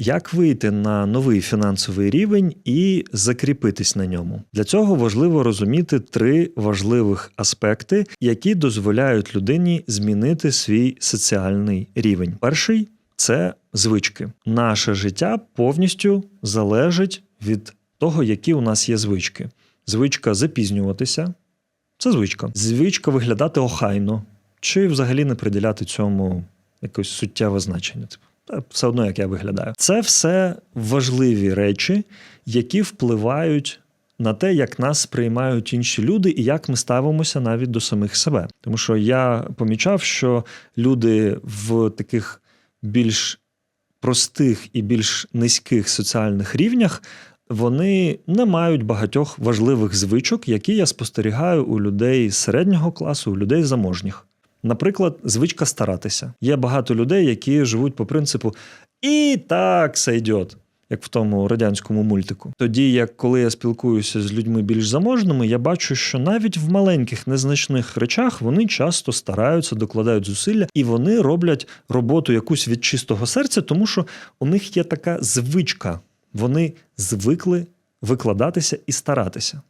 Як вийти на новий фінансовий рівень і закріпитись на ньому? Для цього важливо розуміти три важливих аспекти, які дозволяють людині змінити свій соціальний рівень. Перший це звички. Наше життя повністю залежить від того, які у нас є звички. Звичка запізнюватися це звичка. Звичка виглядати охайно, чи взагалі не приділяти цьому якось суттєве значення. Типу, все одно, як я виглядаю. Це все важливі речі, які впливають на те, як нас сприймають інші люди, і як ми ставимося навіть до самих себе. Тому що я помічав, що люди в таких більш простих і більш низьких соціальних рівнях. Вони не мають багатьох важливих звичок, які я спостерігаю у людей середнього класу, у людей заможніх. Наприклад, звичка старатися. Є багато людей, які живуть по принципу і так сойдет, як в тому радянському мультику. Тоді, як коли я спілкуюся з людьми більш заможними, я бачу, що навіть в маленьких незначних речах вони часто стараються, докладають зусилля, і вони роблять роботу якусь від чистого серця, тому що у них є така звичка. Вони звикли викладатися і старатися.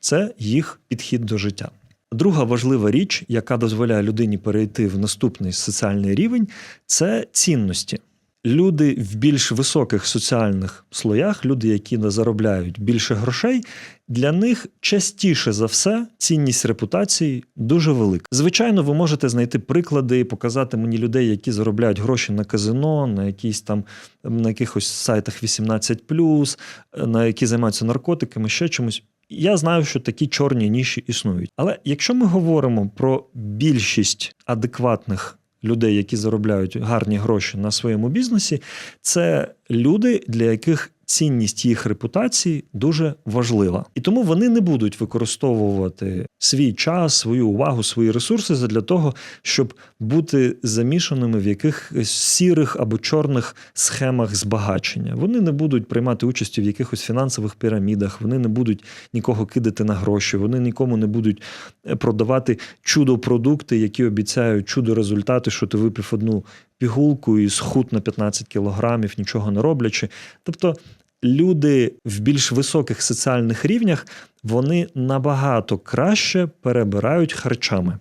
Це їх підхід до життя. Друга важлива річ, яка дозволяє людині перейти в наступний соціальний рівень, це цінності. Люди в більш високих соціальних слоях, люди, які не заробляють більше грошей, для них частіше за все цінність репутації дуже велика. Звичайно, ви можете знайти приклади і показати мені людей, які заробляють гроші на казино, на якісь там на якихось сайтах 18+, на які займаються наркотиками, ще чомусь. Я знаю, що такі чорні ніші існують. Але якщо ми говоримо про більшість адекватних людей, які заробляють гарні гроші на своєму бізнесі, це люди, для яких цінність їх репутації дуже важлива. І тому вони не будуть використовувати свій час, свою увагу, свої ресурси для того, щоб бути замішаними в якихось сірих або чорних схемах збагачення. Вони не будуть приймати участі в якихось фінансових пірамідах, вони не будуть нікого кидати на гроші, вони нікому не будуть продавати чудо-продукти, які обіцяють чудо результати, що ти випив одну пігулку і схуд на 15 кілограмів, нічого не роблячи. Тобто люди в більш високих соціальних рівнях вони набагато краще перебирають харчами.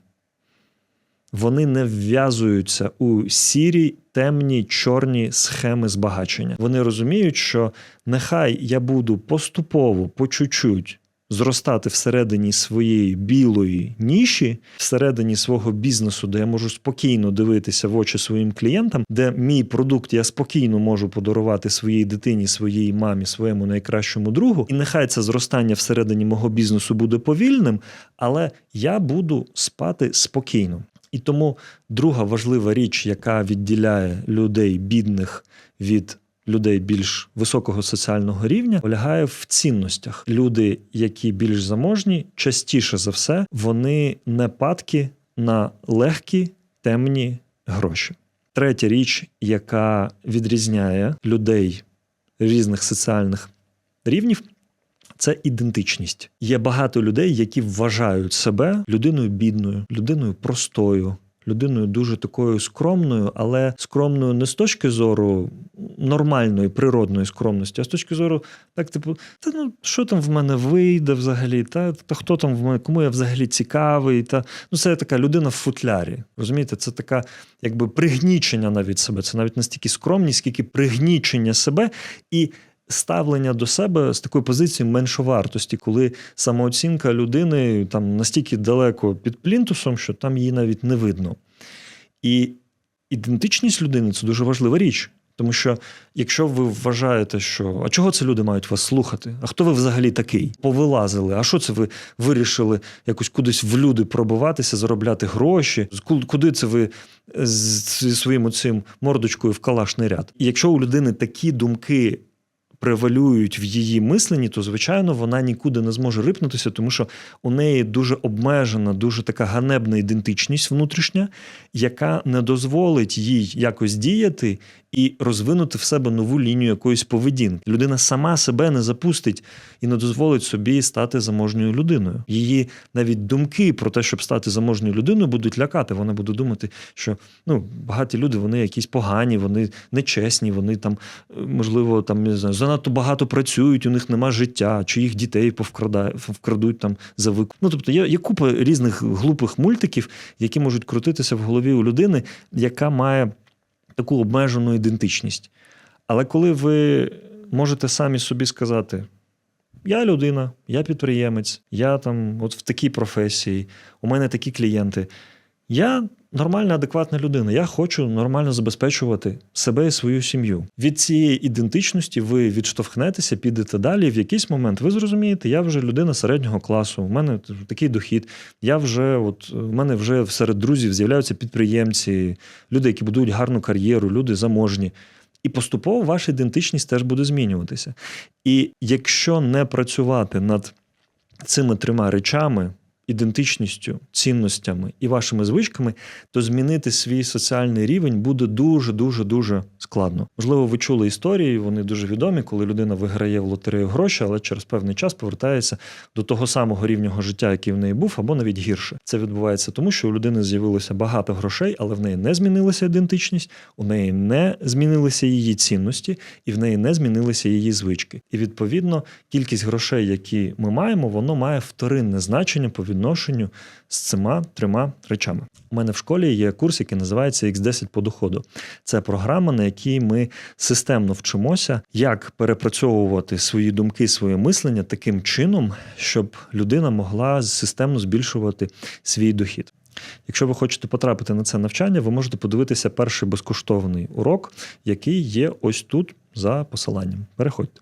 Вони не вв'язуються у сірі, темні, чорні схеми збагачення. Вони розуміють, що нехай я буду поступово, по чуть-чуть зростати всередині своєї білої ніші, всередині свого бізнесу, де я можу спокійно дивитися в очі своїм клієнтам, де мій продукт я спокійно можу подарувати своїй дитині, своїй мамі, своєму найкращому другу. І нехай це зростання всередині мого бізнесу буде повільним, але я буду спати спокійно. І тому друга важлива річ, яка відділяє людей бідних від людей більш високого соціального рівня полягає в цінностях. Люди, які більш заможні, частіше за все, вони не падки на легкі темні гроші. Третя річ, яка відрізняє людей різних соціальних рівнів. Це ідентичність. Є багато людей, які вважають себе людиною бідною, людиною простою, людиною дуже такою скромною, але скромною не з точки зору нормальної природної скромності, а з точки зору, так, типу, та ну що там в мене вийде взагалі? Та та хто там в мене, кому я взагалі цікавий? Та ну це така людина в футлярі. Розумієте, це така якби пригнічення навіть себе. Це навіть не стільки скромність, скільки пригнічення себе і. Ставлення до себе з такої позиції меншовартості, коли самооцінка людини там настільки далеко під плінтусом, що там її навіть не видно. І ідентичність людини це дуже важлива річ. Тому що якщо ви вважаєте, що а чого це люди мають вас слухати? А хто ви взагалі такий? Повилазили? А що це ви вирішили якось кудись в люди пробиватися, заробляти гроші? Куди це ви зі своїм оцим мордочкою в калашний ряд? І якщо у людини такі думки превалюють в її мисленні, то звичайно вона нікуди не зможе рипнутися, тому що у неї дуже обмежена, дуже така ганебна ідентичність внутрішня, яка не дозволить їй якось діяти і розвинути в себе нову лінію якоїсь поведінки. Людина сама себе не запустить і не дозволить собі стати заможньою людиною. Її навіть думки про те, щоб стати заможньою людиною, будуть лякати. Вона буде думати, що ну багаті люди вони якісь погані, вони нечесні, вони там, е, можливо, там не знаю, занадто багато працюють, у них нема життя, чи їх дітей вкрадуть там за викуп. Ну тобто є, є купа різних глупих мультиків, які можуть крутитися в голові у людини, яка має таку обмежену ідентичність. Але коли ви можете самі собі сказати: я людина, я підприємець, я там от в такій професії, у мене такі клієнти. Я нормальна, адекватна людина. Я хочу нормально забезпечувати себе і свою сім'ю. Від цієї ідентичності ви відштовхнетеся, підете далі. В якийсь момент ви зрозумієте, я вже людина середнього класу. У мене такий дохід. Я вже, от у мене вже серед друзів з'являються підприємці, люди, які будують гарну кар'єру, люди заможні. І поступово ваша ідентичність теж буде змінюватися. І якщо не працювати над цими трьома речами, ідентичністю, цінностями і вашими звичками, то змінити свій соціальний рівень буде дуже дуже дуже складно. Можливо, ви чули історії, вони дуже відомі, коли людина виграє в лотерею гроші, але через певний час повертається до того самого рівня життя, який в неї був, або навіть гірше. Це відбувається тому, що у людини з'явилося багато грошей, але в неї не змінилася ідентичність, у неї не змінилися її цінності, і в неї не змінилися її звички. І відповідно кількість грошей, які ми маємо, воно має вторинне значення по відношенню з цими трьома речами. У мене в школі є курс, який називається X10 по доходу. Це програма, на якій ми системно вчимося, як перепрацьовувати свої думки, своє мислення таким чином, щоб людина могла системно збільшувати свій дохід. Якщо ви хочете потрапити на це навчання, ви можете подивитися перший безкоштовний урок, який є ось тут за посиланням. Переходьте.